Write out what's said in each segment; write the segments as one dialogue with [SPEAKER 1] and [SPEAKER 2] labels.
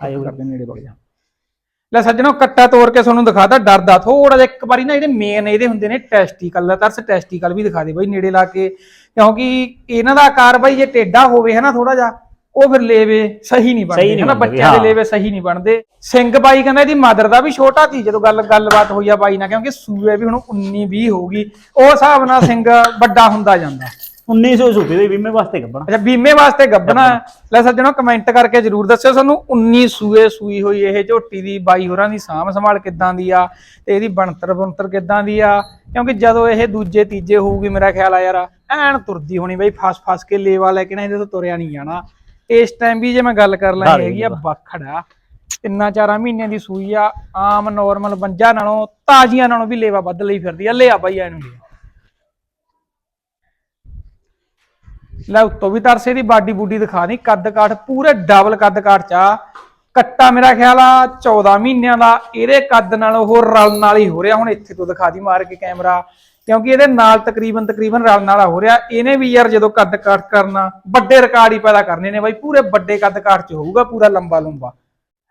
[SPEAKER 1] ਆਇਓ
[SPEAKER 2] ਕਰਦੇ ਨੇੜੇ ਵਗ ਜਾ। ਲੈ ਸੱਜਣੋ ਕੱਟਾ ਤੋੜ ਕੇ ਤੁਹਾਨੂੰ ਦਿਖਾਦਾ ਡਰਦਾ ਥੋੜਾ ਜਿਹਾ ਇੱਕ ਵਾਰੀ ਨਾ ਜਿਹੜੇ ਮੇਨ ਇਹਦੇ ਹੁੰਦੇ ਨੇ ਟੈਸਟੀਕਲ ਦਾ ਤਰਸ ਟੈਸਟੀਕਲ ਵੀ ਦਿਖਾ ਦੇ ਬਾਈ ਨੇੜੇ ਲਾ ਕੇ। ਕਿਉਂਕਿ ਇਹਨਾਂ ਦਾ ਆਕਾਰ ਬਾਈ ਜੇ ਟੇਡਾ ਹੋਵੇ ਹੈ ਨਾ ਥੋੜਾ ਜਿਹਾ ਉਹ ਫਿਰ ਲੇਵੇ ਸਹੀ ਨਹੀਂ ਬਣਦੇ ਹੈ ਨਾ ਬੱਚਿਆਂ ਦੇ
[SPEAKER 1] ਹਾਂ।
[SPEAKER 2] ਲੇਵੇ ਸਹੀ ਨਹੀਂ ਬਣਦੇ। ਸਿੰਘ ਬਾਈ ਕਹਿੰਦਾ ਇਹਦੀ ਮਦਰ ਦਾ ਵੀ ਛੋਟਾ ਸੀ ਜਦੋਂ ਗੱਲ ਗੱਲਬਾਤ ਹੋਈ ਆ ਬਾਈ ਨਾਲ ਕਿਉਂਕਿ ਸੂਏ ਵੀ ਹੁਣ 19 20 ਹੋਊਗੀ ਉਹ ਹਿਸਾਬ ਨਾਲ ਸਿੰਘ ਵੱਡਾ ਹੁੰਦਾ ਜਾਂਦਾ।
[SPEAKER 1] 1900 ਸੂਪੀ ਦੇ ਬੀਮੇ ਵਾਸਤੇ ਕੱਢਣਾ
[SPEAKER 2] ਅੱਛਾ ਬੀਮੇ ਵਾਸਤੇ ਗੱਬਣਾ। ਲੈ ਸੱਜਣੋ ਕਮੈਂਟ ਕਰਕੇ ਜਰੂਰ ਦੱਸਿਓ ਸਾਨੂੰ 19 ਸੂਏ ਸੂਈ ਹੋਈ ਇਹ ਝੋਟੀ ਦੀ ਬਾਈ ਹੋਰਾਂ ਦੀ ਸਾਂਭ ਸੰਭਾਲ ਕਿੱਦਾਂ ਦੀ ਆ ਤੇ ਇਹਦੀ ਬਣਤਰ ਬਣਤਰ ਕਿੱਦਾਂ ਦੀ ਆ ਕਿਉਂਕਿ ਜਦੋਂ ਇਹ ਦੂਜੇ ਤੀਜੇ ਹੋਊਗੀ ਮੇਰਾ ਖਿਆਲ ਆ ਯਾਰ ਐਨ ਤੁਰਦੀ ਹੋਣੀ ਬਈ ਫਸ ਫਸ ਕੇ ਲੇਵਾ ਲੈ ਕੇ ਨਾ ਇਹਦੇ ਤੋਂ ਤੁਰਿਆ ਨਹੀਂ ਜਾਣਾ। ਇਸ ਟਾਈਮ ਵੀ ਜੇ ਮੈਂ ਗੱਲ ਕਰ ਲਾਂ ਹੈਗੀ ਆ। ਬਖੜਾ ਤਿੰਨਾਂ ਚਾਰਾਂ ਮਹੀਨਿਆਂ ਦੀ ਸੂਈ ਆ ਆਮ ਨਾਰਮਲ ਬੰਜਾ ਨਾਲੋਂ ਤਾਜ਼ੀਆਂ ਨਾਲੋਂ ਵੀ ਲੇਵਾ ਵੱਧ ਲਈ ਫਿਰਦੀ ਆ। ਲਿਆ ਬਾਈ ਇਹਨੂੰ ਲੈ ਉੱਤੋਂ ਵੀ ਤਰਸੇ ਦੀ ਬਾਡੀ ਬੂਡੀ ਦਿਖਾ ਦੀ ਕੱਦ ਕਾਠ, ਪੂਰੇ ਡਬਲ ਕੱਦ ਕਾਠ ਚ ਆ। ਕੱਟਾ ਮੇਰਾ ਖਿਆਲ ਆ 14 ਮਹੀਨਿਆਂ ਦਾ, ਇਹਦੇ ਕੱਦ ਨਾਲ ਉਹ ਰਲ ਨਾਲ ਹੀ ਹੋ ਰਿਹਾ। ਹੁਣ ਇੱਥੇ ਤੋਂ ਦਿਖਾ ਦੀ ਮਾਰ ਕੇ ਕੈਮਰਾ, ਕਿਉਂਕਿ ਇਹਦੇ ਨਾਲ ਤਕਰੀਬਨ ਤਕਰੀਬਨ ਰਲਣ ਵਾਲਾ ਹੋ ਰਿਹਾ। ਇਹਨੇ ਵੀ ਯਾਰ ਜਦੋਂ ਕੱਦ ਕਾਠ ਕਰਨਾ, ਵੱਡੇ ਰਿਕਾਰਡ ਹੀ ਪੈਦਾ ਕਰਨੇ ਨੇ ਬਾਈ। ਪੂਰੇ ਵੱਡੇ ਕੱਦ ਕਾਠ ਚ ਹੋਊਗਾ, ਪੂਰਾ ਲੰਬਾ ਲੰਬਾ।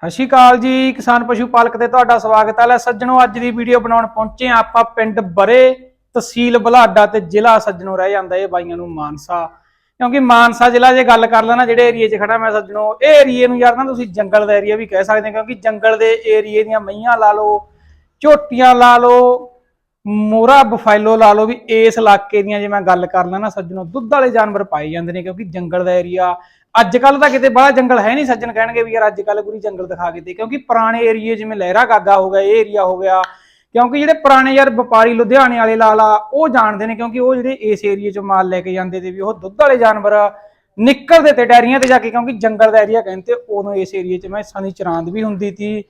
[SPEAKER 2] ਸਤਿ ਸ਼੍ਰੀ ਅਕਾਲ ਜੀ, ਕਿਸਾਨ ਪਸ਼ੂ ਪਾਲਕ ਤੇ ਤੁਹਾਡਾ ਸਵਾਗਤ ਹੈ ਲੈ ਸੱਜਣੋ, ਅੱਜ ਦੀ ਵੀਡੀਓ ਬਣਾਉਣ ਪਹੁੰਚੇ ਆਪਾਂ ਪਿੰਡ ਬਰੇ, ਤਹਿਸੀਲ ਬਲਾਡਾ ਤੇ ਜ਼ਿਲ੍ਹਾ ਸੱਜਣੋ ਰਹਿ ਜਾਂਦਾ ਇਹ ਬਾਈਆਂ ਨੂੰ ਮਾਨਸਾ। ਕਿਉਂਕਿ ਮਾਨਸਾ ਜ਼ਿਲ੍ਹਾ ਜੇ ਗੱਲ ਕਰ ਲੈਣਾ ਜਿਹੜੇ ਏਰੀਏ 'ਚ ਖੜਾ ਮੈਂ ਸੱਜਣੋ, ਇਹ ਏਰੀਏ ਨੂੰ ਯਾਰ ਨਾ ਤੁਸੀਂ ਜੰਗਲ ਦਾ ਏਰੀਆ ਵੀ ਕਹਿ ਸਕਦੇ ਹੋ, ਕਿਉਂਕਿ ਜੰਗਲ ਦੇ ਏਰੀਏ ਦੀਆਂ ਮਈਆਂ ਲਾ ਲਓ, ਝੋਟੀਆਂ ਲਾ ਲਓ, ਮੋਰਾ ਬਫਾਈਲੋ ਲਾ ਲਓ ਵੀ ਇਸ ਇਲਾਕੇ ਦੀਆਂ ਜੇ ਮੈਂ ਗੱਲ ਕਰ ਲਾਂ ਨਾ ਸੱਜਣੋ, ਦੁੱਧ ਵਾਲੇ ਜਾਨਵਰ ਪਾਏ ਜਾਂਦੇ ਨੇ ਕਿਉਂਕਿ ਜੰਗਲ ਦਾ ਏਰੀਆ। ਅੱਜ ਕੱਲ ਤਾਂ ਕਿਤੇ ਬੜਾ ਜੰਗਲ ਹੈ ਨਹੀਂ ਸੱਜਣ ਕਹਿਣਗੇ ਵੀ ਯਾਰ ਅੱਜ ਕੱਲ ਪੂਰੀ ਜੰਗਲ ਦਿਖਾ ਕੇ ਦੇ, ਕਿਉਂਕਿ ਪੁਰਾਣੇ ਏਰੀਏ ਜਿਵੇਂ ਲਹਿਰਾ ਗਾਗਾ ਹੋ ਗਿਆ, ਇਹ ਏਰੀਆ ਹੋ ਗਿਆ ਕਿਉਂਕਿ ਜਿਹੜੇ ਪੁਰਾਣੇ ਯਾਰ ਵਪਾਰੀ ਲੁਧਿਆਣੇ ਵਾਲੇ ਲਾਲਾ ਉਹ ਜਾਣਦੇ ਨੇ ਕਿਉਂਕਿ ਉਹ ਜਿਹੜੇ ਇਸ ਏਰੀਏ ਚ ਮਾਲ ਲੈ ਕੇ ਜਾਂਦੇ ਤੇ ਵੀ ਉਹ ਦੁੱਧ ਵਾਲੇ ਜਾਨਵਰ ਨਿਕਲਦੇ ਤੇ ਡੈਰੀਆਂ ਤੇ ਜਾ ਕੇ, ਕਿਉਂਕਿ ਜੰਗਲ ਦਾ ਏਰੀਆ ਕਹਿੰਦੇ ਉਦੋਂ ਇਸ ਏਰੀਏ 'ਚ ਮੈਸਾਂ ਦੀ ਚਰਾਂਦ ਵੀ ਹੁੰਦੀ ਸੀ।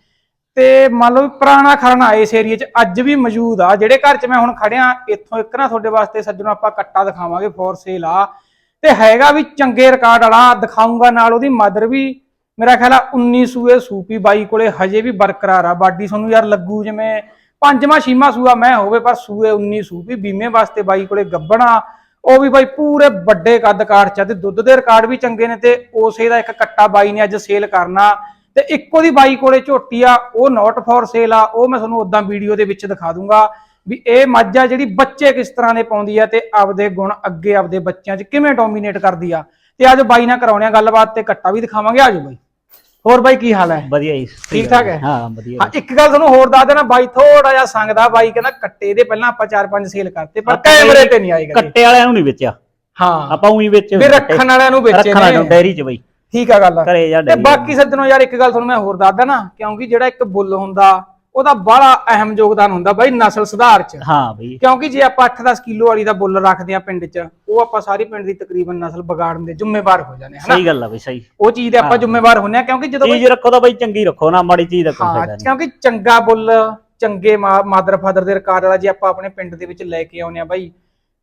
[SPEAKER 2] ਤੇ ਮੰਨ ਲਓ ਪੁਰਾਣਾ ਖਰਨਾ ਇਸ ਏਰੀਏ 'ਚ ਅੱਜ ਵੀ ਮੌਜੂਦ ਆ, ਜਿਹੜੇ ਘਰ 'ਚ ਮੈਂ ਹੁਣ ਖੜਿਆ, ਇੱਥੋਂ ਇੱਕ ਨਾ ਤੁਹਾਡੇ ਵਾਸਤੇ ਸੱਜਣੋ ਆਪਾਂ ਕੱਟਾ ਦਿਖਾਵਾਂਗੇ ਫੋਰ ਸੇਲ ਆ। ਤੇ ਹੈਗਾ ਵੀ ਚੰਗੇ ਰਿਕਾਰਡ ਵਾਲਾ ਦਿਖਾਉਂਗਾ ਨਾਲ ਉਹਦੀ ਮਦਰ ਵੀ, ਮੇਰਾ ਖਿਆਲ ਆ 19 ਸੂਏ ਸੂਪੀ ਬਾਈ ਕੋਲੇ ਹਜੇ ਵੀ ਬਰਕਰਾਰ ਆ। ਬਾਡੀ ਤੁਹਾਨੂੰ ਯਾਰ ਲੱਗੂ ਜਿਵੇਂ ਪੰਜਵਾਂ ਛੇਵਾਂ ਸੂਆ ਮੈਂ ਹੋਵੇ ਪਰ ਸੂਏ 19 ਵੀ ਬੀਮੇ ਵਾਸਤੇ ਬਾਈ ਕੋਲੇ ਗੱਬਣਾ। ਉਹ ਵੀ ਬਾਈ ਪੂਰੇ ਵੱਡੇ ਕੱਦ ਕਾਠ ਚ ਆ ਤੇ ਦੁੱਧ ਦੇ ਰਿਕਾਰਡ ਵੀ ਚੰਗੇ ਨੇ ਤੇ ਉਸੇ ਦਾ ਇੱਕ ਕੱਟਾ ਬਾਈ ਨੇ ਅੱਜ ਸੇਲ ਕਰਨਾ। ਤੇ ਇੱਕੋ ਦੀ ਬਾਈ ਕੋਲੇ ਝੋਟੀ ਆ, ਉਹ ਨੋਟ ਫॉर ਸੇਲ ਆ, ਉਹ ਮੈਂ ਤੁਹਾਨੂੰ ਉਦਾਂ ਵੀਡੀਓ ਦੇ ਵਿੱਚ ਦਿਖਾ ਦੂੰਗਾ ਵੀ ਇਹ ਮੱਝ ਆ ਜਿਹੜੀ ਬੱਚੇ ਕਿਸ ਤਰ੍ਹਾਂ ਦੇ ਪਾਉਂਦੀ ਆ ਤੇ ਆਪਦੇ ਗੁਣ ਅੱਗੇ ਆਪਦੇ ਬੱਚਿਆਂ 'ਚ ਕਿਵੇਂ ਡੋਮੀਨੇਟ ਕਰਦੀ ਆ। ਤੇ ਅੱਜ ਬਾਈ ਨਾਲ ਕਰਾਉਣੇ ਆ ਗੱਲਬਾਤ ਤੇ ਕੱਟਾ ਵੀ ਦਿਖਾਵਾਂਗੇ ਆਜੋ ਬਾਈ। ਹੋਰ ਬਾਈ ਕੀ ਹਾਲ ਹੈ?
[SPEAKER 1] ਵਧੀਆ ਜੀ
[SPEAKER 2] ਠੀਕ ਠਾਕ ਹੈ?
[SPEAKER 1] ਹਾਂ ਵਧੀਆ
[SPEAKER 2] ਹਾਂ ਇੱਕ ਗੱਲ ਤੁਹਾਨੂੰ ਹੋਰ ਦੱਸ ਦੇਣਾ ਬਾਈ ਥੋੜਾ ਜਿਹਾ ਸੰਗਦਾ ਬਾਈ ਕਹਿੰਦਾ ਕੱਟੇ ਦੇ ਪਹਿਲਾਂ ਆਪਾਂ ਚਾਰ ਪੰਜ ਸੇਲ ਕਰਤੇ ਪਰ ਕੈਮਰੇ ਤੇ ਨਹੀਂ ਆਏਗਾ
[SPEAKER 1] ਕੱਟੇ ਵਾਲਿਆਂ ਨੂੰ ਨਹੀਂ ਵੇਚਿਆ।
[SPEAKER 2] ਹਾਂ।
[SPEAKER 1] ਆਪਾਂ ਉਹੀ ਵੇਚੇ
[SPEAKER 2] ਵੀ ਰੱਖਣ ਵਾਲਿਆਂ ਨੂੰ ਵੇਚੇ
[SPEAKER 1] ਰੱਖਣ ਵਾਲਿਆਂ ਨੂੰ। ਡੈਰੀ 'ਚ ਬਈ।
[SPEAKER 2] ਠੀਕ ਆ ਗੱਲ। ਤੇ ਬਾਕੀ ਸੱਜਣੋ ਯਾਰ ਇੱਕ ਗੱਲ ਤੁਹਾਨੂੰ ਮੈਂ ਹੋਰ ਦੱਸਦਾ ਨਾ ਕਿਉਂਕਿ ਜਿਹੜਾ ਇੱਕ ਬੁੱਲ ਹੁੰਦਾ ਉਹਦਾ ਬੜਾ ਅਹਿਮ ਯੋਗਦਾਨ ਹੁੰਦਾ ਬਾਈ ਨਸਲ ਸੁਧਾਰ 'ਚ।
[SPEAKER 1] ਹਾਂ ਬਈ।
[SPEAKER 2] ਕਿਉਂਕਿ ਜੇ ਆਪਾਂ 8-10 ਕਿਲੋ ਵਾਲੀ ਦਾ ਬੁੱਲ ਰੱਖਦੇ ਆ ਪਿੰਡ 'ਚ ਉਹ ਆਪਾਂ ਸਾਰੀ ਪਿੰਡ ਦੀ ਤਕਰੀਬਨ ਨਸਲ ਵਿਗਾੜਨ ਦੇ ਜ਼ਿੰਮੇਵਾਰ ਹੋ ਜਾਂਦੇ ਹਨਾ?
[SPEAKER 1] ਸਹੀ ਗੱਲ ਆ ਬਈ ਸਹੀ।
[SPEAKER 2] ਉਹ ਚੀਜ਼ ਦੇ ਆਪਾਂ ਜ਼ਿੰਮੇਵਾਰ ਹੁੰਨੇ ਆ ਕਿਉਂਕਿ ਜਦੋਂ
[SPEAKER 1] ਚੀਜ਼ ਰੱਖੋ ਤਾਂ ਬਈ ਚੰਗੀ ਰੱਖੋ ਨਾ ਮਾੜੀ ਚੀਜ਼ ਕੋਈ
[SPEAKER 2] ਹਾਂ ਕਿਉਂਕਿ ਚੰਗਾ ਬੁੱਲ ਚੰਗੇ ਮਾਦਰ ਫਾਦਰ ਦੇ ਰਿਕਾਰਡ ਵਾਲਾ ਜੇ ਆਪਾਂ ਆਪਣੇ ਪਿੰਡ ਦੇ ਵਿੱਚ ਲੈ ਕੇ ਆਉਨੇ ਆ ਬਾਈ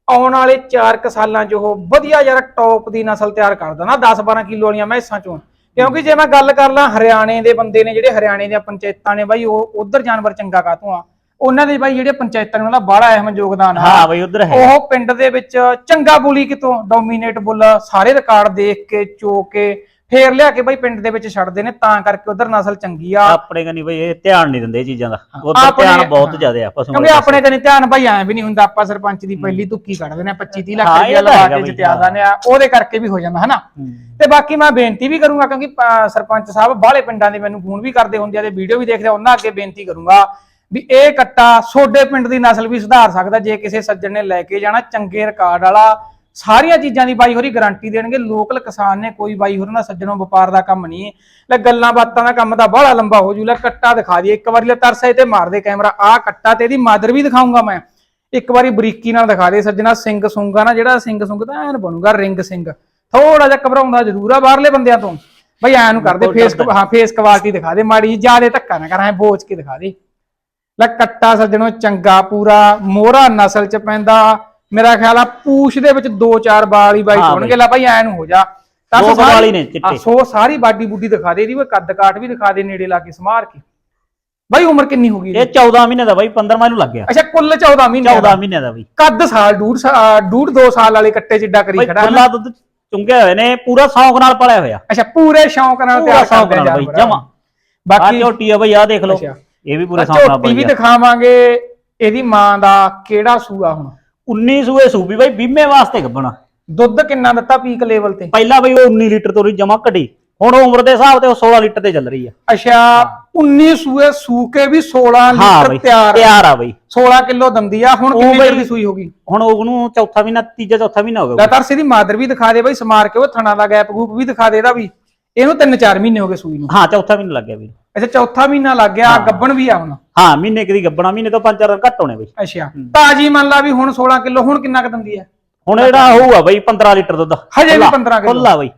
[SPEAKER 2] ਆਉਣ ਵਾਲੇ 4 ਕ ਸਾਲਾਂ 'ਚ ਉਹ ਵਧੀਆ ਯਾਰ ਟੌਪ ਦੀ ਨਸਲ ਤਿਆਰ ਕਰ ਦੇਣਾ 10-12 ਕਿਲੋ ਵਾਲੀਆਂ ਮੈਸਾਂ 'ਚੋਂ। ਕਿਉਂਕਿ ਜੇ ਮੈਂ ਗੱਲ ਕਰ ਲਾਂ ਹਰਿਆਣੇ ਦੇ ਬੰਦੇ ਨੇ ਜਿਹੜੇ ਹਰਿਆਣੇ ਦੀਆਂ ਪੰਚਾਇਤਾਂ ਨੇ ਬਾਈ ਉਹ ਉਧਰ ਜਾਨਵਰ ਚੰਗਾ ਕਾਤੋਂ ਆ? ਉਹਨਾਂ ਦੇ ਬਾਈ ਜਿਹੜੇ ਪੰਚਾਇਤਾਂ ਨੇ ਉਹਨਾਂ ਦਾ ਬੜਾ ਅਹਿਮ ਯੋਗਦਾਨ ਆ।
[SPEAKER 1] ਹਾਂ ਬਈ ਉਧਰ ਹੈ।
[SPEAKER 2] ਉਹ ਪਿੰਡ ਦੇ ਵਿੱਚ ਚੰਗਾ ਬੋਲੀ ਕਿਤੋਂ? ਡੋਮੀਨੇਟ ਬੁੱਲ ਸਾਰੇ ਰਿਕਾਰਡ ਦੇਖ ਕੇ ਚੋ ਕੇ ਫੇਰ ਲਿਆ ਕੇ ਬਾਈ ਪਿੰਡ ਦੇ ਵਿੱਚ ਛੱਡਦੇ ਨੇ ਤਾਂ ਕਰਕੇ ਉਧਰ ਨਸਲ ਚੰਗੀ ਆ
[SPEAKER 1] ਆਪਣੇ ਕਨੀ ਬਈ ਇਹ ਧਿਆਨ ਨਹੀਂ ਦਿੰਦੇ ਇਹ ਚੀਜ਼ਾਂ ਦਾ ਉਧਰ ਧਿਆਨ ਬਹੁਤ। ਜ਼ਿਆਦਾ ਆ ਪਸ਼ੂਆਂ
[SPEAKER 2] ਕਿਉਂਕਿ ਆਪਣੇ ਕਨੇ ਧਿਆਨ ਭਾਈ ਐ ਵੀ ਨਹੀਂ ਹੁੰਦਾ ਆਪਾਂ ਸਰਪੰਚ ਦੀ ਪਹਿਲੀ ਤੁੱਕੀ ਕੱਢ ਦਿੰਦੇ ਆ 25 30 ਲੱਖ ਰੁਪਏ
[SPEAKER 1] ਹੈਗਾ
[SPEAKER 2] ਕੇ
[SPEAKER 1] ਬਈ,
[SPEAKER 2] ਜਿੱਤਿਆ। ਦਿੰਦੇ ਆ ਉਹਦੇ ਕਰਕੇ ਵੀ ਹੋ ਜਾਂਦਾ ਹਨਾ। ਤੇ ਬਾਕੀ ਮੈਂ ਬੇਨਤੀ ਵੀ ਕਰੂੰਗਾ ਕਿਉਂਕਿ ਸਰਪੰਚ ਸਾਹਿਬ ਬਾਹਲੇ ਪਿੰਡਾਂ ਦੇ ਮੈਨੂੰ ਫੋਨ ਵੀ ਕਰਦੇ ਹੁੰਦੇ ਆ ਤੇ ਵੀਡੀਓ ਵੀ ਦੇਖਦੇ ਆ ਉਹਨਾਂ ਅੱਗੇ ਬੇਨਤੀ ਕਰੂੰਗਾ ਵੀ ਇਹ ਕੱਟਾ ਸੋਡੇ ਪਿੰਡ ਦੀ ਨਸਲ ਵੀ ਸੁਧਾਰ ਸਕਦਾ ਜੇ ਕਿਸੇ ਸੱਜਣ ਨੇ ਲੈ ਕੇ ਜਾਣਾ ਚੰਗੇ ਰਿਕਾਰਡ ਵਾਲਾ ਸਾਰੀਆਂ ਚੀਜ਼ਾਂ ਦੀ ਬਾਈ ਹੋਰੀ ਗਾਰੰਟੀ ਦੇਣਗੇ। ਲੋਕਲ ਕਿਸਾਨ ਨੇ ਕੋਈ ਬਾਈ ਹੋਰਾਂ ਦਾ ਸੱਜਣੋਂ ਵਪਾਰ ਦਾ ਕੰਮ ਨਹੀਂ ਲੈ ਗੱਲਾਂ ਬਾਤਾਂ ਦਾ ਕੰਮ ਤਾਂ ਬੜਾ ਲੰਬਾ ਹੋ ਜੂ। ਲੈ ਕੱਟਾ ਦਿਖਾ ਦੀ ਇੱਕ ਵਾਰੀ ਲੈ ਤਰਸੇ ਤੇ ਮਾਰ ਦੇ ਕੈਮਰਾ। ਆ ਕੱਟਾ ਤੇ ਇਹਦੀ ਮਾਦਰ ਵੀ ਦਿਖਾਉਂਗਾ ਮੈਂ। ਇੱਕ ਵਾਰੀ ਬਰੀਕੀ ਨਾਲ ਦਿਖਾ ਦੇ ਸੱਜਣਾ। ਸਿੰਘ ਸੁੰਗਾ ਨਾ ਜਿਹੜਾ ਸਿੰਘ ਸੁੰਗ ਤਾਂ ਐਨ ਬਣੂਗਾ ਰਿੰਗ ਸਿੰਘ। ਥੋੜਾ ਜਿਹਾ ਘਬਰਾਉਂਦਾ ਜ਼ਰੂਰ ਆ ਬਾਹਰਲੇ ਬੰਦਿਆਂ ਤੋਂ। ਬਈ ਐਨ ਨੂੰ ਕਰਦੇ ਫੇਸ। ਹਾਂ ਫੇਸ ਕੁਆਲਿਟੀ ਦਿਖਾ ਦੇ। ਮਾੜੀ ਜਿਆਦੇ ਧੱਕਾ ਨਾ ਕਰ ਐ ਬੋਚ ਕੇ ਦਿਖਾ ਦੇ। ਲੈ ਕੱਟਾ ਸੱਜਣੋ ਚੰਗਾ ਪੂਰਾ। ਮੋਹਰਾ ਨਸਲ ਚ ਪੈਂਦਾ। ਮੇਰਾ ਖਿਆਲ ਆ ਪੂਛ ਦੇ ਵਿੱਚ ਦੋ ਚਾਰ ਵਾਲ ਹੀ ਬਾਈ ਹੋਣਗੇ ਲੈ ਭਾਈ ਐਨ ਹੋ ਜਾ ਤਾਂ
[SPEAKER 1] ਦੋ ਵਾਲ ਨੇ ਚਿੱਟੇ।
[SPEAKER 2] ਸੋ ਸਾਰੀ ਬਾਡੀ ਬੁੱਡੀ ਦਿਖਾ ਦੇ ਇਹਦੀ ਕੋਈ ਕੱਦ ਕਾਠ ਵੀ ਦਿਖਾ ਦੇ ਨੇੜੇ ਲਾ ਕੇ ਸਮਾਰ ਕੇ ਬਾਈ ਉਮਰ ਕਿੰਨੀ ਹੋ ਗਈ
[SPEAKER 1] ਇਹ
[SPEAKER 2] ਇਹਦੀ?
[SPEAKER 1] 14 ਮਹੀਨੇ ਦਾ ਬਈ 15 ਨੂੰ ਲੱਗ ਗਿਆ
[SPEAKER 2] ਅੱਛਾ ਕੁੱਲ 14 ਮਹੀਨੇ
[SPEAKER 1] 14 ਮਹੀਨੇ ਦਾ ਬਈ
[SPEAKER 2] ਕੱਦ ਸਾਲ ਡੂਢ ਡੂਢ ਦੋ ਸਾਲ ਵਾਲੇ ਕੱਟੇ ਜਿੱਡਾ ਕਰੀ
[SPEAKER 1] ਬਈ
[SPEAKER 2] ਖੜਾ।
[SPEAKER 1] ਖੁੱਲਾ ਦੁੱਧ ਚੁੰਗੇ ਹੋਏ ਨੇ ਪੂਰਾ ਸ਼ੌਂਕ ਨਾਲ ਪਲਿਆ ਹੋਇਆ
[SPEAKER 2] ਅੱਛਾ ਪੂਰੇ ਸ਼ੌਂਕ ਨਾਲ ਤਿਆਰ
[SPEAKER 1] ਸ਼ੌਂਕ ਨਾਲ ਬਈ। ਜਮਾ
[SPEAKER 2] ਬਾਕੀ
[SPEAKER 1] ਝੋਟੀ ਆ ਬਈ ਆ ਦੇਖ ਲਓ। ਇਹ ਵੀ ਪੂਰੇ
[SPEAKER 2] ਆ
[SPEAKER 1] ਸਾਹਮਣੇ
[SPEAKER 2] ਝੋਟੀ ਵੀ
[SPEAKER 1] ਬਈ।
[SPEAKER 2] ਦਿਖਾਵਾਂਗੇ ਇਹਦੀ ਮਾਂ ਦਾ ਕਿਹੜਾ ਸੂਆ ਹੁਣ
[SPEAKER 1] 19 ਸੂਏ ਸੂਪੀ ਬਈ ਬੀਮੇ ਵਾਸਤੇ ਗੱਬਣਾ।
[SPEAKER 2] ਦੁੱਧ ਕਿੰਨਾ ਦਿੱਤਾ ਪੀਕ ਲੈਵਲ ਤੇ?
[SPEAKER 1] ਪਹਿਲਾਂ ਬਈ ਉਹ 19 ਲੀਟਰ ਤੋਂ ਜਮਾ ਘਟੀ। ਹੁਣ ਉਮਰ ਦੇ ਹਿਸਾਬ ਤੇ ਉਹ 16 ਲੀਟਰ ਤੇ ਚੱਲ ਰਹੀ ਆ।
[SPEAKER 2] ਅੱਛਾ 19 ਸੂਏ ਸੂ ਕੇ ਵੀ 16
[SPEAKER 1] ਹਾਂ
[SPEAKER 2] ਲੀਟਰ ਤਿਆਰ
[SPEAKER 1] ਤਿਆਰ ਆ ਬਈ।
[SPEAKER 2] 16 ਕਿਲੋ ਦੰਦੀ ਆ ਹੁਣ ਕਿੰਨੀ
[SPEAKER 1] ਬਈ-
[SPEAKER 2] ਦੀ ਸੂਈ ਹੋਗੀ
[SPEAKER 1] ਹੁਣ ਉਹਨੂੰ ਚੌਥਾ ਮਹੀਨਾ ਤੀਜਾ ਚੌਥਾ ਮਹੀਨਾ ਹੋ ਗਿਆ।
[SPEAKER 2] ਲਗਾਤਾਰ ਸਿੱਧੀ ਮਾਦਰ ਵੀ ਦਿਖਾ ਦੇ ਬਈ ਸਮਾਰ ਕੇ ਉਹ ਥਣਾ ਦਾ ਗੈਪ ਗੂਪ ਵੀ ਦਿਖਾ ਦੇ ਇਹਦਾ ਵੀ। ਇਹਨੂੰ 3-4 ਮਹੀਨੇ ਹੋ ਗਏ ਸੂਈ ਨੂੰ।
[SPEAKER 1] ਹਾਂ ਚੌਥਾ ਮਹੀਨਾ ਲੱਗ ਗਿਆ ਬਈ
[SPEAKER 2] ਅੱਛਾ ਚੌਥਾ ਮਹੀਨਾ ਲੱਗ ਗਿਆ ਗੱਬਣ ਵੀ ਆ ਹੁਣ।
[SPEAKER 1] ਹਾਂ ਮਹੀਨੇ ਕਦੀ ਗੱਬਣਾ ਮਹੀਨੇ ਤੋਂ ਪੰਜ ਚਾਰ ਦਿਨ ਘੱਟ ਹੋਣੇ ਬਈ।
[SPEAKER 2] ਅੱਛਾ ਤਾਜੀ ਮੰਨ ਲਾ ਵੀ ਹੁਣ 16 ਕਿਲੋ ਹੁਣ ਕਿੰਨਾ ਕ ਦੰਦੀ ਆ?
[SPEAKER 1] ਹੁਣ ਜਿਹੜਾ ਹੋਊਗਾ ਬਈ 15 ਲੀਟਰ ਦੁੱਧ।
[SPEAKER 2] ਹਜੇ ਵੀ
[SPEAKER 1] ਖੁੱਲਾ-
[SPEAKER 2] 15 ਕਿਲੋ।
[SPEAKER 1] ਖੁੱਲਾ ਬਈ।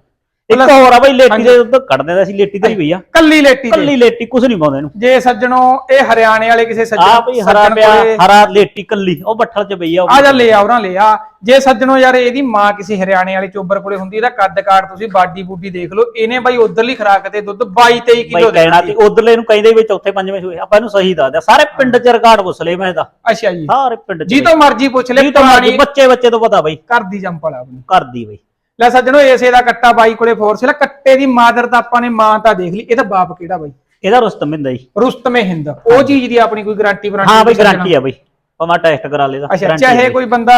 [SPEAKER 1] ਇੱਕ ਹੋਰ ਆ ਬਈ ਲੇਟੀ ਦੇ ਦੁੱਧ ਕੱਢ ਦਿੰਦਾ ਸੀ ਲੇਟੀ ਤੇ ਹੀ ਪਈ ਆ।
[SPEAKER 2] ਕੱਲੀ ਲੇਟੀ ਤੇ।
[SPEAKER 1] ਕੱਲੀ ਲੇਟੀ ਕੁਝ ਨਹੀਂ ਪਾਉਂਦੇ ਇਹਨੂੰ।
[SPEAKER 2] ਜੇ ਸੱਜਣੋ ਇਹ ਹਰਿਆਣੇ ਵਾਲੇ ਕਿਸੇ ਸੱਜਣ
[SPEAKER 1] ਆ ਬਈ ਹਰਾ ਪਿਆ ਹਰਾ ਲੇਟੀ ਕੱਲੀ ਉਹ ਬੱਠਲ ਚ ਪਈ ਆ
[SPEAKER 2] ਜਾ ਲੈ ਆ ਉਹਨਾਂ ਲੈ ਆ। ਜੇ ਸੱਜਣੋ ਯਾਰ ਇਹਦੀ ਮਾਂ ਕਿਸੇ ਹਰਿਆਣੇ ਵਾਲੇ ਚੋਬਰ ਕੋਲੇ ਹੁੰਦੀ ਇਹਦਾ ਕੱਦ ਕਾਠ ਤੁਸੀਂ ਬਾਡੀ ਬੂਡੀ ਦੇਖ ਲਓ ਇਹਨੇ ਬਾਈ ਉਧਰਲੀ ਖਰਾਕ ਤੇ ਦੁੱਧ 22 23
[SPEAKER 1] ਬਈ
[SPEAKER 2] ਕਿਲੋ
[SPEAKER 1] ਕਹਿਣਾ ਤੇ ਉਧਰਲੇ ਨੂੰ ਕਹਿੰਦੇ ਵੀ ਚੌਥੇ ਪੰਜਵੇਂ ਸੂਏ ਆਪਾਂ ਇਹਨੂੰ ਸਹੀ ਦੱਸਦੇ। ਸਾਰੇ ਪਿੰਡ ਚ ਰਿਕਾਰਡ ਪੁੱਛ ਲਏ ਮੈਂ ਇਹਦਾ।
[SPEAKER 2] ਅੱਛਾ ਜੀ।
[SPEAKER 1] ਸਾਰੇ ਪਿੰਡ ਚ
[SPEAKER 2] ਜੀ ਤੋਂ ਮਰਜ਼ੀ ਪੁੱਛ ਲੈ
[SPEAKER 1] ਜੀ ਤੋਂ ਮਰਜ਼ੀ
[SPEAKER 2] ਪੁਰਾਣੀ
[SPEAKER 1] ਬੱਚੇ ਬੱਚੇ ਤੋਂ ਪਤਾ ਬਈ।
[SPEAKER 2] ਘਰ ਦੀ ਜੰਪਲ ਆਪਣੀ।
[SPEAKER 1] ਕਰਦੀ ਬਈ।
[SPEAKER 2] ਲੈ ਸੱਜਣੋ ਇਸੇ ਦਾ ਕੱਟਾ ਬਾਈ ਕੋਲੇ ਫੋਰਸ ਲੈ ਕੱਟੇ ਦੀ ਮਾਦਰ ਤਾਂ ਆਪਾਂ ਨੇ ਮਾਂ ਤਾਂ ਦੇਖ ਲਈ। ਇਹਦਾ ਬਾਪ ਕਿਹੜਾ ਬਾਈ?
[SPEAKER 1] ਇਹਦਾ ਰੁਸਤਮ ਬਿੰਦਾ ਜੀ।
[SPEAKER 2] ਰੁਸਤਮੇ ਹਿੰਦ ਉਹ ਚੀਜ਼ ਦੀ ਆਪਣੀ ਕੋਈ ਗਾਰੰਟੀ ਵਾਰੰਟੀ
[SPEAKER 1] ਹਾਂ ਬਈ ਗਾਰੰਟੀ ਆ ਬਈ। ਪਮਾ ਟੈਸਟ ਕਰਾ ਲੇਦਾ
[SPEAKER 2] ਅੱਛਾ ਚਾਹੇ ਕੋਈ ਬੰਦਾ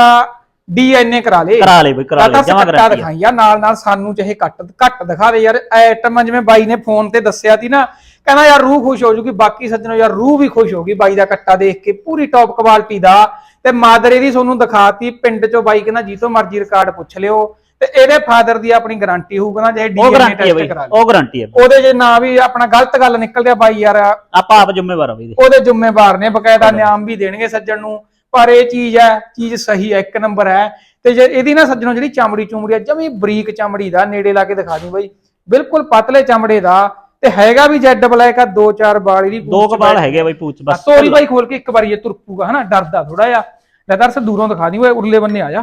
[SPEAKER 2] ਡੀਐਨਏ ਕਰਾ ਲੇ।
[SPEAKER 1] ਕਰਾ ਲੇ ਬਈ ਕਰਾ ਲੇ ਜਮਾ ਗਾਰੰਟੀ
[SPEAKER 2] ਦਿਖਾਈ ਆ ਨਾਲ ਨਾਲ ਸਾਨੂੰ ਚਾਹੇ ਕੱਟ ਘੱਟ ਦਿਖਾ ਦੇ ਯਾਰ। ਐਟਮ ਜਿਵੇਂ ਬਾਈ ਨੇ ਫੋਨ ਤੇ ਦੱਸਿਆ ਸੀ ਨਾ ਕਹਿੰਦਾ ਯਾਰ ਰੂਹ ਖੁਸ਼ ਹੋ ਜੂਗੀ ਬਾਕੀ ਸੱਜਣੋ ਯਾਰ ਰੂਹ ਵੀ ਖੁਸ਼ ਹੋਗੀ ਬਾਈ ਦਾ ਕੱਟਾ ਦੇਖ ਕੇ ਪੂਰੀ ਟੌਪ ਕੁਆਲਿਟੀ ਦਾ। ਤੇ ਮਾਦਰ ਇਹਦੀ ਤੁਹਾਨੂੰ ਦਿਖਾਤੀ ਪਿੰਡ ਚੋਂ ਬਾਈ ਕਹਿੰਦਾ ਜੀ ਤੋਂ ਮਰਜ਼ੀ ਰਿਕਾਰਡ ਪੁੱਛ ਲਿਓ। ਤੇ ਇਹਦੇ ਫਾਦਰ ਦੀ ਆਪਣੀ ਗਾਰੰਟੀ ਹੋਊਗਾ ਨਾ ਜੇ
[SPEAKER 1] ਉਹ
[SPEAKER 2] ਡੀਐਨਏ
[SPEAKER 1] ਗਾਰੰਟੀ ਆ
[SPEAKER 2] ਟੈਸਟ ਕਰਾ ਲੇ
[SPEAKER 1] ਉਹ ਗਾਰੰਟੀ ਆ ਬਈ।
[SPEAKER 2] ਉਹਦੇ ਜੇ ਨਾ ਵੀ ਆਪਣਾ ਗਲਤ ਗੱਲ ਨਿਕਲ ਗਿਆ ਬਾਈ ਯਾਰ
[SPEAKER 1] ਆਪਾਂ ਆਪ ਜ਼ਿੰਮੇਵਾਰ ਆ ਬਈ ਇਹਦੇ।
[SPEAKER 2] ਉਹਦੇ ਜ਼ਿੰਮੇਵਾਰ ਨੇ ਬਕਾਇਦਾ ਨਿਆਮ ਵੀ ਦੇਣਗੇ ਸੱਜਣ ਨੂੰ ਪਰ ਇਹ ਚੀਜ਼ ਹੈ ਚੀਜ਼ ਸਹੀ ਹੈ ਇੱਕ ਨੰਬਰ ਹੈ। ਤੇ ਜੇ ਇਹਦੀ ਨਾ ਸੱਜਣੋਂ ਜਿਹੜੀ ਚਮੜੀ ਚੁਮੜੀ ਆ ਜਮੀ ਬਰੀਕ ਚਮੜੀ ਦਾ ਨੇੜੇ ਲਾ ਕੇ ਦਿਖਾ ਦੂੰ ਬਾਈ। ਬਿਲਕੁਲ ਪਤਲੇ ਚਮੜੇ ਦਾ ਤੇ ਹੈਗਾ ਵੀ ਜੈਡ ਬਲੈਕ ਆ ਦੋ ਚਾਰ ਵਾਲ ਇਹਦੀ
[SPEAKER 1] ਦੋ
[SPEAKER 2] ਪੂਛ
[SPEAKER 1] ਕਬਾਲ ਹੈਗੇ ਆ ਬਈ ਪੂਛ
[SPEAKER 2] ਬਸ
[SPEAKER 1] ਬਸ
[SPEAKER 2] ਤੋਰੀ ਬਾਈ ਖੋਲ ਕੇ ਇੱਕ ਵਾਰੀ ਇਹ ਤੁਰਪੂਗਾ ਹਨਾ? ਡਰਦਾ ਥੋੜਾ ਜਿਹਾ। ਲਦਰ ਸੇ ਦੂਰੋਂ ਦਿਖਾ ਦੀ ਓਏ ਉਰਲੇ ਬੰਨੇ ਆ ਜਾ।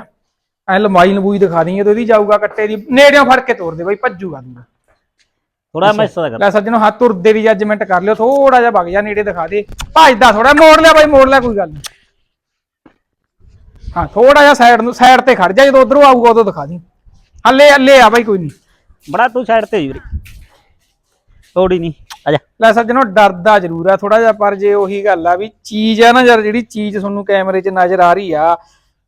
[SPEAKER 2] ਐ ਲੰਬਾਈ ਲੰਬੂਈ ਦਿਖਾ ਦੀ ਤੇ ਇਹਦੀ ਜਾਊਗਾ ਕੱਟੇ ਦੀ ਨੇੜਿਓਂ ਫੜ ਕੇ ਤੋਰ ਦੇ ਬਾਈ ਭੱਜੂਗਾ ਦੂਰ
[SPEAKER 1] ਥੋੜਾ ਮੈਂ ਹਿੱਸਾ ਕਰ
[SPEAKER 2] ਲੈ ਸੱਜਣੋ ਹੱਥ ਤੁਰਦੇ ਦੀ ਜੱਜਮੈਂਟ ਕਰ ਲਿਓ ਥੋੜਾ ਜਿਹਾ ਵਗ ਜਾ ਨੇੜੇ ਦਿਖਾ ਦੇ। ਭੱਜਦਾ ਥੋੜਾ ਮੋੜ ਲਿਆ ਬਾਈ ਮੋੜ ਲਿਆ ਕੋਈ ਗੱਲ ਨਹੀਂ। ਹਾਂ ਥੋੜਾ ਜਿਹਾ ਸਾਈਡ ਨੂੰ ਸਾਈਡ ਤੇ ਖੜ ਜਾ ਜਦੋਂ ਉਧਰੋਂ ਆਊਗਾ ਉਦੋਂ ਦਿਖਾ ਦੀ। ਹੱਲੇ ਹੱਲੇ ਆ ਬਾਈ ਕੋਈ ਨਹੀਂ।
[SPEAKER 1] ਬੜਾ ਤੂੰ ਸਾਈਡ ਤੇ ਜੀ ਥੋੜੀ ਨਹੀਂ ਆ ਜਾ।
[SPEAKER 2] ਲੈ ਸੱਜਣੋ ਡਰਦਾ ਜ਼ਰੂਰ ਆ ਥੋੜਾ ਜਿਹਾ ਪਰ ਜੇ ਉਹੀ ਗੱਲ ਆ ਵੀ ਚੀਜ਼ ਆ ਨਾ ਯਾਰ ਜਿਹੜੀ ਚੀਜ਼ ਤੁਹਾਨੂੰ ਕੈਮਰੇ 'ਚ ਨਜ਼ਰ ਆ ਰਹੀ ਆ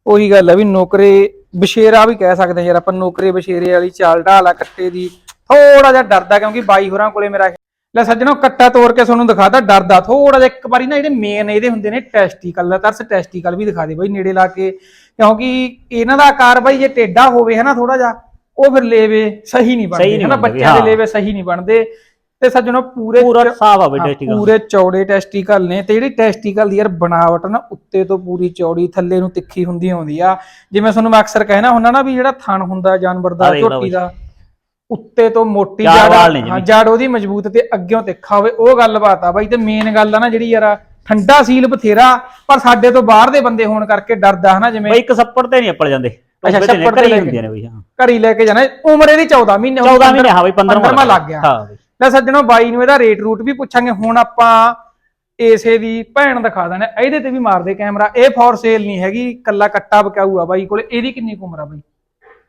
[SPEAKER 2] ਉਹੀ ਗੱਲ ਆ ਵੀ ਨੌਕਰੇ ਬਸ਼ੇਰਾ ਵੀ ਕਹਿ ਸਕਦੇ ਯਾਰ ਆਪਾਂ ਨੌਕਰੇ ਬਸ਼ੇਰੇ ਵਾਲੀ ਚਾਲ ਢਾਲ ਆ ਕੱਟੇ ਦੀ। ਥੋੜਾ ਜਿਹਾ ਡਰਦਾ ਕਿਉਂਕਿ ਬਾਈ ਹੋਰਾਂ ਕੋਲੇ ਮੇਰਾ ਲੈ ਸੱਜਣੋ ਕੱਟਾ ਤੋੜ ਕੇ ਤੁਹਾਨੂੰ ਦਿਖਾਤਾ ਡਰਦਾ ਥੋੜਾ ਜਿਹਾ ਇੱਕ ਵਾਰੀ ਨਾ ਜਿਹੜੇ ਮੇਨ ਇਹਦੇ ਹੁੰਦੇ ਨੇ ਟੈਸਟੀਕਲ ਦਾ ਤਰਸ ਟੈਸਟੀਕਲ ਵੀ ਦਿਖਾ ਦੇ ਬਾਈ ਨੇੜੇ ਲਾ ਕੇ। ਕਿਉਂਕਿ ਇਹਨਾਂ ਦਾ ਆਕਾਰ ਬਾਈ ਜੇ ਟੇਡਾ ਹੋਵੇ ਹੈ ਨਾ ਥੋੜਾ ਜਿਹਾ ਉਹ ਫਿਰ ਲੇਵੇ ਸਹੀ ਨਹੀਂ ਬਣਦੇ ਹੈ ਨਾ ਬੱਚਿਆਂ ਦੇ। ਲੇਵੇ ਸਹੀ ਨਹੀਂ ਬਣਦੇ। ਤੇ ਸੱਜਣੋ ਪੂਰੇ
[SPEAKER 1] ਪੂਰਾ ਸਾਫ਼ ਆ ਬਈ ਟੈਸਟੀਕਲ
[SPEAKER 2] ਪੂਰੇ ਚੌੜੇ ਟੈਸਟੀਕਲ ਨੇ ਤੇ ਜਿਹੜੀ ਟੈਸਟੀਕਲ ਦੀ ਯਾਰ ਬਣਾਵਟ ਨਾ ਉੱਤੇ ਤੋਂ ਪੂਰੀ ਚੌੜੀ ਥੱਲੇ ਨੂੰ ਤਿੱਖੀ ਹੁੰਦੀ ਆਉਂਦੀ ਆ। ਜਿਵੇਂ ਤੁਹਾਨੂੰ ਮੈਂ ਅਕਸਰ ਕਹਿਣਾ ਹੁੰਦਾ ਨਾ ਵੀ ਜਿਹੜਾ ਥਣ ਹੁੰਦਾ ਜਾਨਵਰ ਦਾ ਝੋਟੀ। ਦਾ ਉੱਤੇ ਤੋਂ ਮੋਟੀ ਜੜ। ਜੜ ਉਹਦੀ ਮਜ਼ਬੂਤ ਤੇ ਅੱਗਿਓਂ ਤਿੱਖਾ ਹੋਵੇ ਉਹ ਗੱਲਬਾਤ ਆ ਬਾਈ। ਤੇ ਮੇਨ ਗੱਲ ਆ ਨਾ ਜਿਹੜੀ ਯਾਰ ਠੰਡਾ ਸੀਲ ਬਥੇਰਾ ਪਰ ਸਾਡੇ ਤੋਂ ਬਾਹਰ ਦੇ ਬੰਦੇ ਹੋਣ ਕਰਕੇ ਡਰਦਾ ਹਨਾ ਜਿਵੇਂ
[SPEAKER 1] ਬਈ ਇੱਕ ਸੱਪੜ ਤੇ ਨਹੀਂ ਅੱਪੜ ਜਾਂਦੇ।
[SPEAKER 2] ਅੱਛਾ,
[SPEAKER 1] ਟੋਪੇ ਤੇ ਹੁੰਦੀਆਂ ਨੇ ਬਈ ਹਾਂ।
[SPEAKER 2] ਘਰੀ ਲੈ ਕੇ ਜਾਣਾ। ਉਮਰ ਇਹਦੀ 14 ਮਹੀਨੇ ਹੁਣ
[SPEAKER 1] 14 ਮਹੀਨੇ ਹਾਂ ਬਈ 15
[SPEAKER 2] 15ਵਾਂ ਲੱਗ ਗਿਆ।
[SPEAKER 1] ਹਾਂ ਬਈ।
[SPEAKER 2] ਲੈ ਸੱਜਣੋ ਬਾਈ ਨੂੰ ਇਹਦਾ ਰੇਟ ਰੂਟ ਵੀ ਪੁੱਛਾਂਗੇ। ਹੁਣ ਆਪਾਂ ਏਸੇ ਦੀ ਭੈਣ ਦਿਖਾ ਹਾਂ। ਇਹਦੇ ਤੇ ਵੀ ਮਾਰਦੇ ਕੈਮਰਾ। ਇਹ ਫॉर ਸੇਲ ਨਹੀਂ ਹੈਗੀ। ਕੱਲਾ ਕੱਟਾ ਬਕਾਊ ਆ ਬਾਈ ਕੋਲੇ। ਇਹਦੀ ਕਿੰਨੀ ਉਮਰ ਆ ਬਾਈ?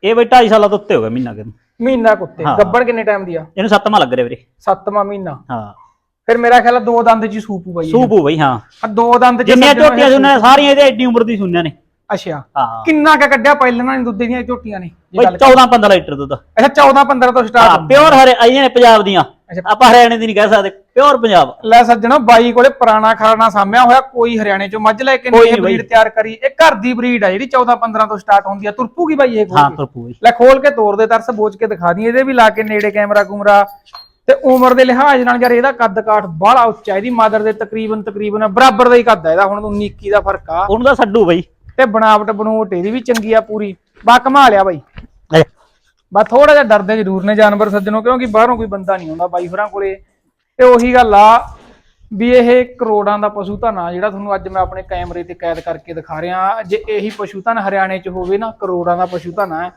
[SPEAKER 1] ਇਹ ਬਈ 2.5 ਸਾਲਾਂ ਤੋਂ ਉੱਤੇ ਹੋ ਗਿਆ ਮਹੀਨਾ ਕਿ
[SPEAKER 2] ਮਹੀਨਾ ਕੁੱਤੇ
[SPEAKER 1] ਹਾਂ।
[SPEAKER 2] ਗੱਬੜ ਕਿੰਨੇ ਟਾਈਮ ਦੀ ਆ?
[SPEAKER 1] ਇਹਨੂੰ ਸੱਤਵਾਂ ਲੱਗ ਰਿਹਾ ਵੀਰੇ।
[SPEAKER 2] ਸੱਤਵਾਂ ਮਹੀਨਾ।
[SPEAKER 1] ਹਾਂ।
[SPEAKER 2] ਫਿਰ ਮੇਰਾ ਖਿਆਲ ਆ ਦੋ ਦੰਦ ਹੀ ਸੂਪੂ ਬਾਈ ਇਹ।
[SPEAKER 1] ਸੂਪੂ ਬਈ ਹਾਂ।
[SPEAKER 2] ਆ ਦੋ ਦੰਦ ਚ
[SPEAKER 1] ਜਿੰਨੀਆਂ
[SPEAKER 2] ਸੱਜਣੋ ਇਹ
[SPEAKER 1] ਝੋਟੀਆਂ ਸੁਣਨੇ ਸਾਰੀਆਂ ਇਹਦੇ ਐਡੀ ਉਮਰ ਦੀ ਸੁਣਨੇ ਨੇ।
[SPEAKER 2] ਅੱਛਾ।
[SPEAKER 1] ਹਾਂ।
[SPEAKER 2] ਕਿੰਨਾ ਕ ਕੱਢਿਆ ਪਹਿਲਾਂ ਨਾਲ ਦੁੱਧ ਦੀਆਂ ਝੋਟੀਆਂ ਨੇ ਜੇ
[SPEAKER 1] ਬਈ
[SPEAKER 2] ਗੱਲ
[SPEAKER 1] 14 15 ਲੀਟਰ ਦੁੱਧ।
[SPEAKER 2] ਅੱਛਾ 14 15 ਤੋਂ
[SPEAKER 1] ਹਾਂ
[SPEAKER 2] ਸਟਾਰਟ
[SPEAKER 1] ਪਿਓਰ ਹਰੇ ਆਈਆਂ ਨੇ ਪੰਜਾਬ ਦੀਆਂ।
[SPEAKER 2] ਅੱਛਾ।
[SPEAKER 1] ਆਪਾਂ ਹਰਿਆਣੇ ਦੀ ਨਹੀਂ ਕਹਿ ਸਕਦੇ ਪਿਓਰ ਪੰਜਾਬ।
[SPEAKER 2] ਲੈ ਸੱਜਣੋ ਬਾਈ ਕੋਲੇ ਪੁਰਾਣਾ ਖਰਾਣਾ ਸਾਂਭਿਆ ਹੋਇਆ ਕੋਈ ਹਰਿਆਣੇ ਚੋਂ ਮੱਝ ਲੈ ਕੇ
[SPEAKER 1] ਕੋਈ
[SPEAKER 2] ਨਹੀਂ
[SPEAKER 1] ਬਾਈ।
[SPEAKER 2] ਬਰੀਡ ਤਿਆਰ ਕਰੀ। ਇਹ ਘਰ ਦੀ ਬਰੀਡ ਆ ਜਿਹੜੀ 14 15 ਤੋਂ ਸਟਾਰਟ ਹੁੰਦੀ ਆ। ਤੁਰਪੂਗੀ ਬਾਈ ਇਹ ਖੋਲ
[SPEAKER 1] ਹਾਂ
[SPEAKER 2] ਕੇ।
[SPEAKER 1] ਤੁਰਪੂ ਬਈ।
[SPEAKER 2] ਲੈ ਖੋਲ ਕੇ ਤੋੜ ਦੇ ਤਰਸ ਬੋਝ ਕੇ ਦਿਖਾ ਦੀ। ਇਹਦੇ ਵੀ ਲਾ ਕੇ ਨੇੜੇ ਕੈਮਰਾ ਕੁਮਰਾ। ਤੇ ਉਮਰ ਦੇ ਲਿਹਾਜ਼ ਨਾਲ ਯਾਰ ਇਹਦਾ ਕੱਦ ਕਾਠ ਬਾਹਲਾ ਉੱਚਾ ਇਹਦੀ ਮਾਦਰ ਦੇ ਤਕਰੀਬਨ ਤਕਰੀਬਨ ਬਰਾਬਰ ਦਾ ਹੀ ਕੱਦ ਆ ਇਹਦਾ। ਹੁਣ 19 21 ਦਾ ਫ਼ਰਕ ਆ।
[SPEAKER 1] ਉਹਨੂੰ ਤਾਂ ਛੱਡੂ ਬਈ।
[SPEAKER 2] ਤੇ ਬਣਾਵਟ ਬਣੂਟ ਇਹਦੀ ਵੀ ਚੰਗੀ ਆ ਪੂਰੀ। ਬਾ ਕਮਾ ਲਿਆ ਬਾਈ। ਬਾ ਥੋੜਾ ਜਿਹਾ ਡਰਦੇ ਜ਼ਰੂਰ ਨੇ ਜਾਨਵਰ ਸੱਜਣੋ ਕਿਉਂਕਿ ਬਾਹਰੋਂ ਕੋਈ ਬੰਦਾ ਨਹੀਂ ਆਉਂਦਾ ਬਾਈ ਹੋਰਾਂ ਕੋਲੇ। ਤੇ ਉਹੀ ਗੱਲ ਆ ਵੀ ਇਹ ਕਰੋੜਾਂ ਦਾ ਪਸ਼ੂ ਧਨ ਜਿਹੜਾ ਤੁਹਾਨੂੰ ਅੱਜ ਮੈਂ ਆਪਣੇ ਕੈਮਰੇ ਤੇ ਕੈਦ ਕਰਕੇ ਦਿਖਾ ਰਿਹਾ। ਜੇ ਇਹੀ ਪਸ਼ੂ ਧਨ ਹਰਿਆਣੇ 'ਚ ਹੋਵੇ ਨਾ ਕਰੋੜਾਂ ਦਾ ਪਸ਼ੂ ਧਨ ਆ।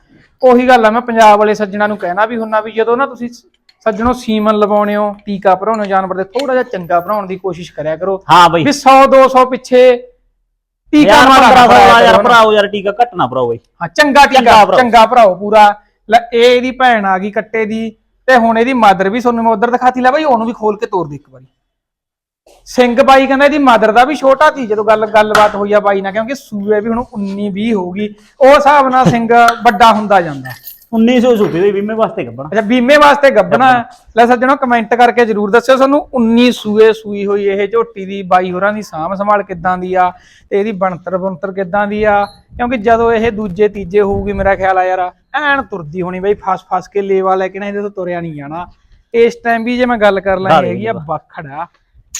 [SPEAKER 2] ਉਹੀ ਗੱਲ ਆ ਮੈਂ ਪੰਜਾਬ ਵਾਲੇ ਸੱਜਣਾ ਨੂੰ ਕਹਿਣਾ ਵੀ ਹੁੰਨਾ ਵੀ ਜਦੋਂ ਨਾ ਤੁਸੀਂ ਸੱਜਣੋ ਸੀਮਨ ਲਵਾਉਣੇ ਹੋ ਟੀਕਾ ਭਰਾਉਣੇ ਹੋ ਜਾਨਵਰ ਦੇ ਥੋੜਾ ਜਿਹਾ ਚੰਗਾ ਭਰਾਉਣ ਦੀ ਕੋਸ਼ਿਸ਼ ਕਰਿਆ ਕਰੋ।
[SPEAKER 1] ਹਾਂ ਬਈ।
[SPEAKER 2] ਵੀ 100 200 ਪਿੱਛੇ ਟੀਕਾ
[SPEAKER 1] ਯਾਰ
[SPEAKER 2] ਮਾਰਾ
[SPEAKER 1] 1500
[SPEAKER 2] ਭਰਾਇਆ
[SPEAKER 1] ਯਾਰ। ਭਰਾਓ ਯਾਰ ਟੀਕਾ ਘੱਟ ਨਾ ਭਰਾਓ ਬਈ।
[SPEAKER 2] ਹਾਂ ਚੰਗਾ ਟੀਕਾ। ਚੰਗਾ ਭਰਾਓ ਪੂਰਾ। ਲੈ ਇਹ ਇਹਦੀ ਭੈਣ ਆ ਗਈ ਕੱਟੇ ਦੀ ਤੇ ਹੁਣ ਇਹਦੀ ਮਦਰ ਵੀ ਤੁਹਾਨੂੰ ਮੈਂ ਉਧਰ ਦਿਖਾਤੀ ਲੈ ਬਾਈ ਉਹਨੂੰ ਵੀ ਖੋਲ ਕੇ ਤੋਰ ਦੇ ਇੱਕ ਵਾਰੀ। ਸਿੰਘ ਬਾਈ ਕਹਿੰਦਾ ਇਹਦੀ ਮਦਰ ਦਾ ਵੀ ਛੋਟਾ ਸੀ ਜਦੋਂ ਗੱਲ ਗੱਲਬਾਤ ਹੋਈ ਆ ਬਾਈ ਨਾਲ ਕਿਉਂਕਿ ਸੂਏ ਵੀ ਹੁਣ 19 20 ਹੋਊਗੀ ਉਹ ਹਿਸਾਬ ਨਾਲ ਸਿੰਘ ਵੱਡਾ ਹੁੰਦਾ ਜਾਂਦਾ।
[SPEAKER 1] 1900 ਸੂਪੀ ਦੇ ਬੀਮੇ ਵਾਸਤੇ ਕੱਢਣਾ
[SPEAKER 2] ਅੱਛਾ ਬੀਮੇ ਵਾਸਤੇ ਗੱਬਣਾ। ਲੈ ਸੱਜਣੋ ਕਮੈਂਟ ਕਰਕੇ ਜਰੂਰ ਦੱਸਿਓ ਤੁਹਾਨੂੰ 19 ਸੂਏ ਸੂਈ ਹੋਈ ਇਹ ਝੋਟੀ ਦੀ ਬਾਈ ਹੋਰਾਂ ਦੀ ਸਾਂਭ ਸੰਭਾਲ ਕਿੱਦਾਂ ਦੀ ਆ ਤੇ ਇਹਦੀ ਬਣਤਰ ਬਣਤਰ ਕਿੱਦਾਂ ਦੀ ਆ ਕਿਉਂਕਿ ਜਦੋਂ ਇਹ ਦੂਜੇ ਤੀਜੇ ਹੋਊਗੀ ਮੇਰਾ ਖਿਆਲ ਆ ਯਾਰ ਐਨ ਤੁਰਦੀ ਹੋਣੀ ਬਈ ਫਸ ਫਸ ਕੇ ਲੇਵਾ ਲੈ ਕੇ ਨਾ ਇਹਦੇ ਤੋਂ ਤੁਰਿਆ ਨਹੀਂ ਜਾਣਾ। ਇਸ ਟਾਈਮ ਵੀ ਜੇ ਮੈਂ ਗੱਲ ਕਰ ਲਾਂ ਹੈਗੀ ਆ। ਬੱਖੜਾ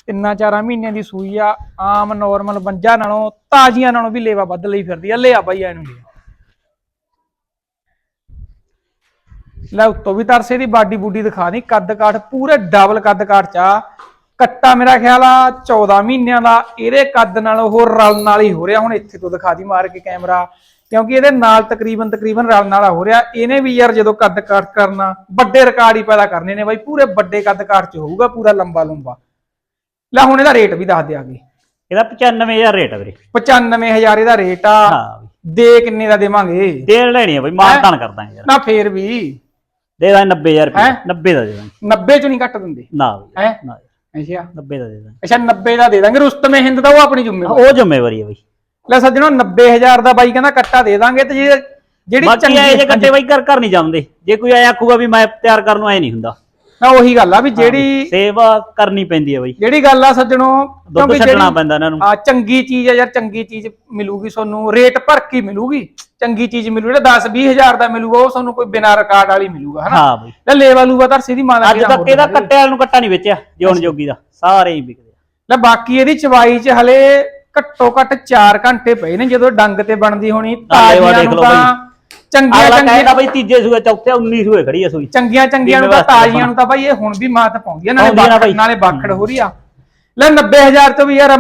[SPEAKER 2] ਤਿੰਨਾਂ ਚਾਰਾਂ ਮਹੀਨਿਆਂ ਦੀ ਸੂਈ ਆ ਆਮ ਨਾਰਮਲ ਬੰਜਾ ਨਾਲੋਂ ਤਾਜ਼ੀਆਂ ਨਾਲੋਂ ਵੀ ਲੇਵਾ ਵੱਧ ਲਈ ਫਿਰਦੀ ਆ ਲਿਆ ਬਾਈ ਇਹਨੂੰ। ਲਿਆ ਲੈ ਉੱਤੋਂ ਵੀ ਤਰਸੇ ਦੀ ਬਾਡੀ ਬੂਡੀ ਦਿਖਾ ਦੀ ਕੱਦ ਕਾਠ ਪੂਰੇ ਡਬਲ ਕੱਦ ਕਾਠ ਚ ਆ। ਕੱਟਾ ਮੇਰਾ ਖਿਆਲ ਆ 14 ਮਹੀਨਿਆਂ ਦਾ ਇਹਦੇ ਕੱਦ ਨਾਲ ਉਹ ਰਲ ਨਾਲ ਹੀ ਹੋ ਰਿਹਾ। ਹੁਣ ਇੱਥੇ ਤੋਂ ਦਿਖਾ ਦੀ ਮਾਰ ਕੇ ਕੈਮਰਾ ਕਿਉਂਕਿ ਇਹਦੇ ਨਾਲ ਤਕਰੀਬਨ ਤਕਰੀਬਨ ਰਲ ਨਾਲ ਹੋ ਰਿਹਾ। ਇਹਨੇ ਵੀ ਯਾਰ ਜਦੋਂ ਕੱਦ ਕਾਠ ਕਰਨਾ ਵੱਡੇ ਰਿਕਾਰਡ ਹੀ ਪੈਦਾ ਕਰਨੇ ਨੇ ਬਾਈ। ਪੂਰੇ ਵੱਡੇ ਕੱਦ ਕਾਠ ਚ ਹੋਊਗਾ ਪੂਰਾ ਲੰਬਾ ਲੰਬਾ। ਲੈ ਹੁਣ ਇਹਦਾ ਰੇਟ ਵੀ ਦੱਸ ਦਿਆਂਗੇ
[SPEAKER 1] ਇਹਦਾ 95000 ਰੇਟ ਆ ਵੀਰੇ।
[SPEAKER 2] 95000 ਇਹਦਾ ਰੇਟ ਆ। ਦੇ ਕਿੰਨੇ ਦਾ ਦੇਵਾਂਗੇ?
[SPEAKER 1] ਦੇਣ ਲੈਣੀ ਆ ਬਈ ਮਾਨਤਾਨ ਕਰ ਦਾਂਗੇ ਯਾਰ।
[SPEAKER 2] ਨਾ ਫੇਰ ਵੀ।
[SPEAKER 1] ਦੇ ਦਾਂਗੇ 90000 ਰੁਪਏ।
[SPEAKER 2] ਹੈਂ?
[SPEAKER 1] 90 ਦਾ ਦੇ ਦਾਂਗੇ।
[SPEAKER 2] 90 ਚ ਨਹੀਂ ਕੱਟ ਦਿੰਦੇ।
[SPEAKER 1] ਨਾ ਵੀ
[SPEAKER 2] ਹੈ?
[SPEAKER 1] ਨਾ।
[SPEAKER 2] ਅੱਛਾ।
[SPEAKER 1] 90 ਦਾ ਦੇ ਦਾਂਗੇ।
[SPEAKER 2] ਅੱਛਾ 90 ਦਾ ਦੇ ਦਾਂਗੇ। ਰੁਸਤਮੇ ਹਿੰਦ ਦਾ ਉਹ ਆਪਣੀ ਜ਼ਿੰਮੇਵਾਰੀ।
[SPEAKER 1] ਉਹ ਜ਼ਿੰਮੇਵਾਰੀ ਹੈ ਬਈ।
[SPEAKER 2] ਲੈ ਸੱਜਣੋ 90000 ਦਾ ਬਾਈ ਕਹਿੰਦਾ ਕੱਟਾ ਦੇ ਦਾਂਗੇ ਤੇ ਜੇ- ਜਿਹੜੀ
[SPEAKER 1] ਬਾਕੀ ਆਏ ਜੇ ਕੱਟੇ ਬਈ ਘਰ ਘਰ ਨਹੀਂ ਜਾਂਦੇ। ਜੇ ਕੋਈ ਆਇਆ ਆਖੂਗਾ ਵੀ ਮੈਂ ਤਿਆਰ ਕਰਨ ਨੂੰ ਐ ਨਹੀਂ ਹੁੰਦਾ।
[SPEAKER 2] ਨਾ ਉਹੀ ਗੱਲ ਆ ਵੀ ਜਿਹੜੀ
[SPEAKER 1] ਸੇਵਾ ਕਰਨੀ ਪੈਂਦੀ ਹੈ ਬਈ।
[SPEAKER 2] ਜਿਹੜੀ ਗੱਲ ਆ ਸੱਜਣੋ
[SPEAKER 1] ਦੁੱਧ ਛੱਡਣਾ ਪੈਂਦਾ ਇਹਨਾਂ ਨੂੰ।
[SPEAKER 2] ਆ ਚੰਗੀ ਚੀਜ਼ ਆ ਯਾਰ ਚੰਗੀ ਚੀਜ਼ ਮਿਲੂਗੀ ਤੁਹਾਨੂੰ। ਰੇਟ ਭਰ ਕੇ ਮਿਲੂਗੀ। ਚੰਗੀ ਚੀਜ਼ ਮਿਲੂ ਜਿਹੜਾ 10 20000 ਦਾ ਮਿਲੂਗਾ ਉਹ ਤੁਹਾਨੂੰ ਕੋਈ ਬਿਨਾਂ ਰਿਕਾਰਡ ਵਾਲੀ ਮਿਲੂਗਾ ਹਨਾ?
[SPEAKER 1] ਹਾਂ ਬਈ।
[SPEAKER 2] ਲੈ ਲੇਵਾ ਤਾਂ ਸਿੱਧੀ ਮਾਂ ਦਾ
[SPEAKER 1] ਅੱਜ ਤੱਕ ਇਹਦਾ ਕੱਟੇ ਵਾਲ ਨੂੰ ਕੱਟਾ ਨਹੀਂ ਵੇਚਿਆ ਜਿਉਣ ਜੋਗੀ ਦਾ ਸਾਰੇ ਹੀ ਵਿਕਦੇ
[SPEAKER 2] ਲੈ ਬਾਕੀ ਇਹਦੀ ਚਵਾਈ 'ਚ ਹਲੇ ਘੱਟੋ ਘੱਟ 4 ਘੰਟੇ ਪਏ ਨੇ ਜਦੋਂ ਡੰਗ ਤੇ ਬਣਦੀ ਹੋਣੀ ਤਾਜ਼ੀਆਂ
[SPEAKER 1] ਦੇਖ
[SPEAKER 2] ਨੂੰ
[SPEAKER 1] ਲਓ
[SPEAKER 2] ਤਾਂ ਚੰਗੀਆਂ ਚੰਗੀਆਂ
[SPEAKER 1] ਬਈ ਤੀਜੇ ਸੂਏ ਚੌਥੇ 19 ਸੂਏ ਖੜੀ ਆ ਸੂਈ।
[SPEAKER 2] ਚੰਗੀਆਂ ਚੰਗੀਆਂ ਨੂੰ ਤਾਂ ਤਾਜ਼ੀਆਂ ਨੂੰ ਤਾਂ ਬਾਈ ਇਹ ਹੁਣ ਵੀ ਮਾਤ ਪਾਉਂਦੀ ਆ ਨਾਲੇ। ਨਾਲੇ ਬਾਖੜ ਹੋ ਰਹੀ ਆ। ਲੈ 90000 ਤੋਂ ਵੀ ਯਾਰ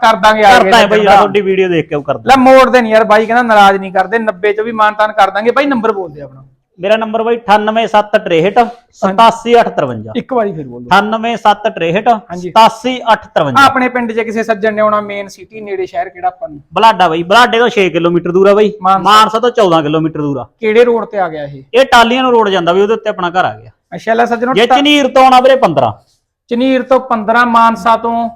[SPEAKER 2] ਕਰ ਦਾਂਗੇ ਆ
[SPEAKER 1] ਕਰਦਾ ਹੈ ਬਈ ਤੁਹਾਡੀ ਵੀਡੀਓ ਦੇਖ ਕੇ ਉਹ ਕਰਦਾ।
[SPEAKER 2] ਲੈ ਮੋੜ ਦੇ ਨਹੀਂ ਯਾਰ ਬਾਈ ਕਹਿੰਦਾ ਨਾਰਾਜ਼ ਨਹੀਂ ਕਰਦੇ 90 ਤੋਂ ਵੀ ਮਾਨਤਾਨ ਕਰ ਦਾਂਗੇ। ਬਾਈ ਨੰਬਰ ਬੋਲ ਦੇ ਆਪਣਾ।
[SPEAKER 1] ਮੇਰਾ ਨੰਬਰ ਬਈ 98763 87853
[SPEAKER 2] ਇੱਕ ਵਾਰੀ ਫਿਰ ਬੋਲੋ
[SPEAKER 1] 98763
[SPEAKER 2] ਹਾਂਜੀ।
[SPEAKER 1] 87853
[SPEAKER 2] ਆਪਣੇ ਪਿੰਡ 'ਚ ਕਿਸੇ ਸੱਜਣ ਨੇ ਆਉਣਾ ਮੇਨ ਸਿਟੀ ਨੇੜੇ ਸ਼ਹਿਰ ਕਿਹੜਾ ਆਪਾਂ ਨੂੰ?
[SPEAKER 1] ਬਲਾਡਾ ਬਈ ਬਲਾਡੇ ਤੋਂ 6 ਕਿਲੋਮੀਟਰ ਦੂਰ ਆ ਬਈ।
[SPEAKER 2] ਮਾਨਸਾ।
[SPEAKER 1] ਮਾਨਸਾ ਤੋਂ 14 ਕਿਲੋਮੀਟਰ ਦੂਰ ਆ।
[SPEAKER 2] ਕਿਹੜੇ ਰੋਡ ਤੇ ਆ ਗਿਆ ਇਹ?
[SPEAKER 1] ਇਹ ਟਾਲੀਆਂ ਨੂੰ ਰੋਡ ਜਾਂਦਾ ਵੀ ਉਹਦੇ ਉੱਤੇ ਆਪਣਾ ਘਰ ਆ ਗਿਆ।
[SPEAKER 2] ਅੱਛਾ ਲੈ ਸੱਜਣੋ
[SPEAKER 1] ਜੇ ਚਨੀਰ ਤੋਂ ਆਉਣਾ ਵੀਰੇ 15
[SPEAKER 2] ਚਨੀਰ ਤੋਂ 15 ਮਾਨਸਾ ਤੋਂ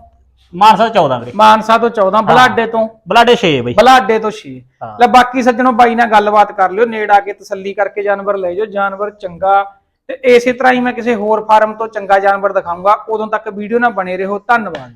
[SPEAKER 1] ਮਾਨਸਾ ਤੋਂ 14 ਵੀਰੇ।
[SPEAKER 2] ਮਾਨਸਾ ਤੋਂ 14 ਬਲਾਡੇ ਤੋਂ।
[SPEAKER 1] ਬਲਾਡੇ 6 ਬਈ।
[SPEAKER 2] ਬਲਾਡੇ ਤੋਂ 6
[SPEAKER 1] ਹਾਂ।
[SPEAKER 2] ਲੈ ਬਾਕੀ ਸੱਜਣੋ ਬਾਈ ਨਾਲ ਗੱਲਬਾਤ ਕਰ ਲਿਓ ਨੇੜ ਆ ਕੇ ਤਸੱਲੀ ਕਰਕੇ ਜਾਨਵਰ ਲੈ ਜਾਓ ਜਾਨਵਰ ਚੰਗਾ। ਤੇ ਇਸੇ ਤਰ੍ਹਾਂ ਹੀ ਮੈਂ ਕਿਸੇ ਹੋਰ ਫਾਰਮ ਤੋਂ ਚੰਗਾ ਜਾਨਵਰ ਦਿਖਾਊਂਗਾ। ਉਦੋਂ ਤੱਕ ਵੀਡੀਓ ਨਾਲ ਬਣੇ ਰਹੋ। ਧੰਨਵਾਦ।